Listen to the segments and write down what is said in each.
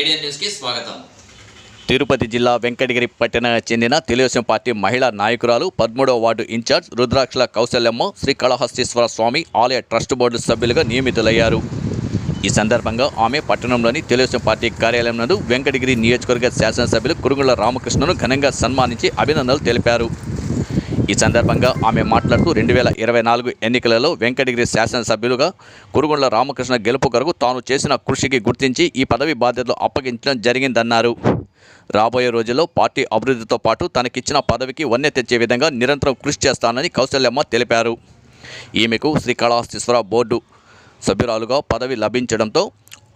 ఏడియన్ న్యూస్కి స్వాగతం. తిరుపతి జిల్లా వెంకటగిరి పట్టణానికి చెందిన తెలుగుదేశం పార్టీ మహిళా నాయకురాలు పదమూడవ ward in charge Rudrakshala Kausalyamma Srikalahasteeswara Swamy ఆలయ ట్రస్ట్ బోర్డు సభ్యులుగా నియమితులయ్యారు. ఈ సందర్భంగా ఆమె పట్టణంలోని తెలుగుదేశం పార్టీ కార్యాలయం నందు వెంకటగిరి నియోజకవర్గ శాసనసభ్యులు కురుగుల రామకృష్ణను ఘనంగా సన్మానించి అభినందనలు తెలిపారు. ఈ సందర్భంగా ఆమె మాట్లాడుతూ రెండు వేల ఇరవై నాలుగు ఎన్నికలలో వెంకటగిరి శాసనసభ్యులుగా కురుగొండ రామకృష్ణ గెలుపు కొరకు తాను చేసిన కృషికి గుర్తించి ఈ పదవి బాధ్యతలు అప్పగించడం జరిగిందన్నారు. రాబోయే రోజుల్లో పార్టీ అభివృద్ధితో పాటు తనకిచ్చిన పదవికి వన్నె తెచ్చే విధంగా నిరంతరం కృషి చేస్తానని కౌశల్యమ్మ తెలిపారు. ఈమెకు శ్రీకాళహస్తీశ్వర బోర్డు సభ్యురాలుగా పదవి లభించడంతో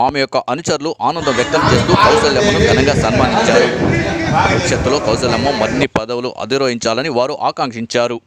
ఆమె యొక్క అనుచరులు ఆనందం వ్యక్తం చేస్తూ కౌశల్యమ్మను ఘనంగా సన్మానించారు. భవిష్యత్తులో కౌశలమ్మ మరిన్ని పదవులు అధిరోహించాలని వారు ఆకాంక్షించారు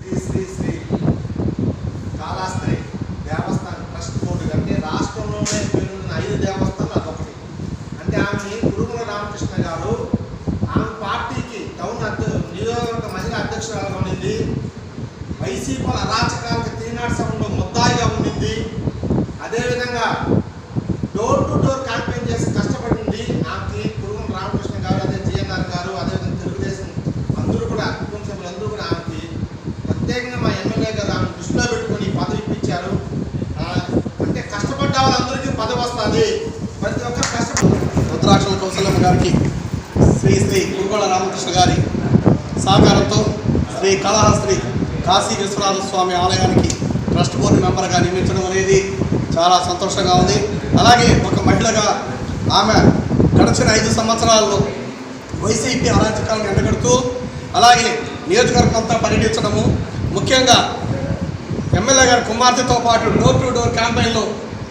శ్రీ శ్రీ శ్రీ కాళాస్త్రి దేవస్థానం ట్రస్ట్ బోర్డు అంటే రాష్ట్రంలోనే పేరున్న ఐదు దేవస్థానాలు అదొకటి అంటే ఆమె కురుగుల రామకృష్ణ గారు ఆమె పార్టీకి టౌన్ అధ్య నియోజకవర్గ మహిళా అధ్యక్షురాలుగా ఉండింది వైసీపీ అరాచకాలకు తీనాడు సభలో ముద్దాయిగా ఉండింది. అదేవిధంగా డోర్ టు డోర్ క్యాంపెయిన్ చేసి కష్టపడింది. నాకు కురుగుల రామకృష్ణ గారు అదే జిఎన్ఆర్ గారు అదేవిధంగా తెలుగుదేశం అందరూ కూడా కుటుంబ సభ్యులు అందరూ కూడా ఆమెకి ప్రత్యేకంగా మా ఎమ్మెల్యే గారు ఆమె దృష్టిలో పెట్టుకొని పదవి ఇప్పించారు. అంటే కష్టపడ్డ వాళ్ళందరికీ పదవి వస్తుంది. ప్రతి ఒక్కరు కష్టపడి రుద్రాక్షల కౌశలమ్మ గారికి శ్రీ శ్రీ కురుగోళ రామకృష్ణ గారి సహకారంతో శ్రీ కళాహస్త్రి కాశీ విశ్వనాథ స్వామి ఆలయానికి ట్రస్ట్ బోర్డు మెంబర్గా నియమించడం అనేది చాలా సంతోషంగా ఉంది. అలాగే ఒక మహిళగా ఆమె గడిచిన ఐదు సంవత్సరాల్లో వైసీపీ అరాచకాలను ఎండగడుతూ అలాగే నియోజకవర్గం అంతా పర్యటించడము ముఖ్యంగా ఎమ్మెల్యే గారి కుమార్తెతో పాటు డోర్ టు డోర్ క్యాంపెయిన్లో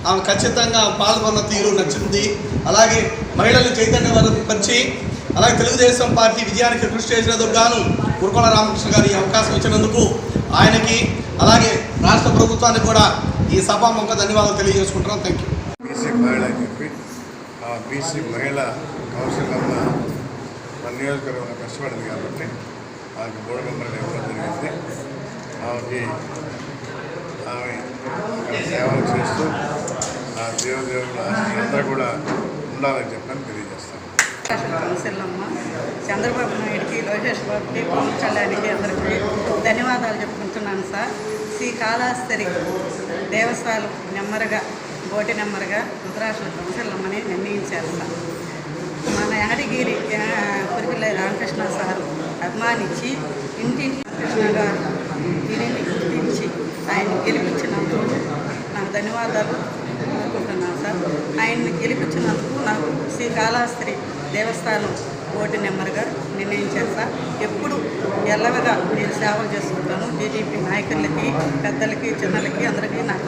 ఆమె ఖచ్చితంగా పాల్గొన్న తీరు నచ్చింది. అలాగే మహిళలు చైతన్యపరిచి అలాగే తెలుగుదేశం పార్టీ విజయానికి కృషి చేసినందుకు గాను కురుకోల రామకృష్ణ గారి ఈ అవకాశం ఇచ్చినందుకు ఆయనకి అలాగే రాష్ట్ర ప్రభుత్వానికి కూడా ఈ సభాముఖ ధన్యవాదాలు తెలియజేసుకుంటున్నాం. థ్యాంక్ యూ బీసీ మహిళ అని చెప్పి ఆ బీసీ మహిళ కౌశల్యమ్మ మన నియోజకవర్గంలో కష్టపడింది కాబట్టి ఆమెకు బోర్డు మెంబర్లు ఇవ్వడం జరిగింది. ఆమెకి ఆమె సేవలు చేస్తూ ఆ దేవదేవుల అందరూ కూడా ఉండాలని చెప్పని తెలియజేస్తాను కౌశల్యమ్మ చంద్రబాబు నాయుడికి లోకేష్ బాబుకి పవన్ కళ్యాణ్కి అందరికీ ధన్యవాదాలు చెప్పుకుంటున్నాను సార్. శ్రీ కాళాస్తరి దేవస్థానం నెమ్మరుగా బోటి నెమ్మరుగా రుద్రాక్షల కౌశల్యమ్మని నిర్ణయించారు సార్. మన యాదగిరి పురికిల రామకృష్ణ సార్ అభిమానించి ఇంటింటి కృష్ణ గారు దీనిని గుర్తించి ఆయన గెలిపించినందుకు నాకు ధన్యవాదాలు. కోరుకుంటున్నాను సార్. ఆయన్ని గెలిపించినందుకు నాకు శ్రీకాళహస్త్రి దేవస్థానం బోర్డు నెంబర్గా నిర్ణయించారు సార్. ఎప్పుడు ఎల్లవగా నేను సేవలు చేసుకుంటాను. టీడీపీ నాయకులకి పెద్దలకి చిన్నలకి అందరికీ నాకు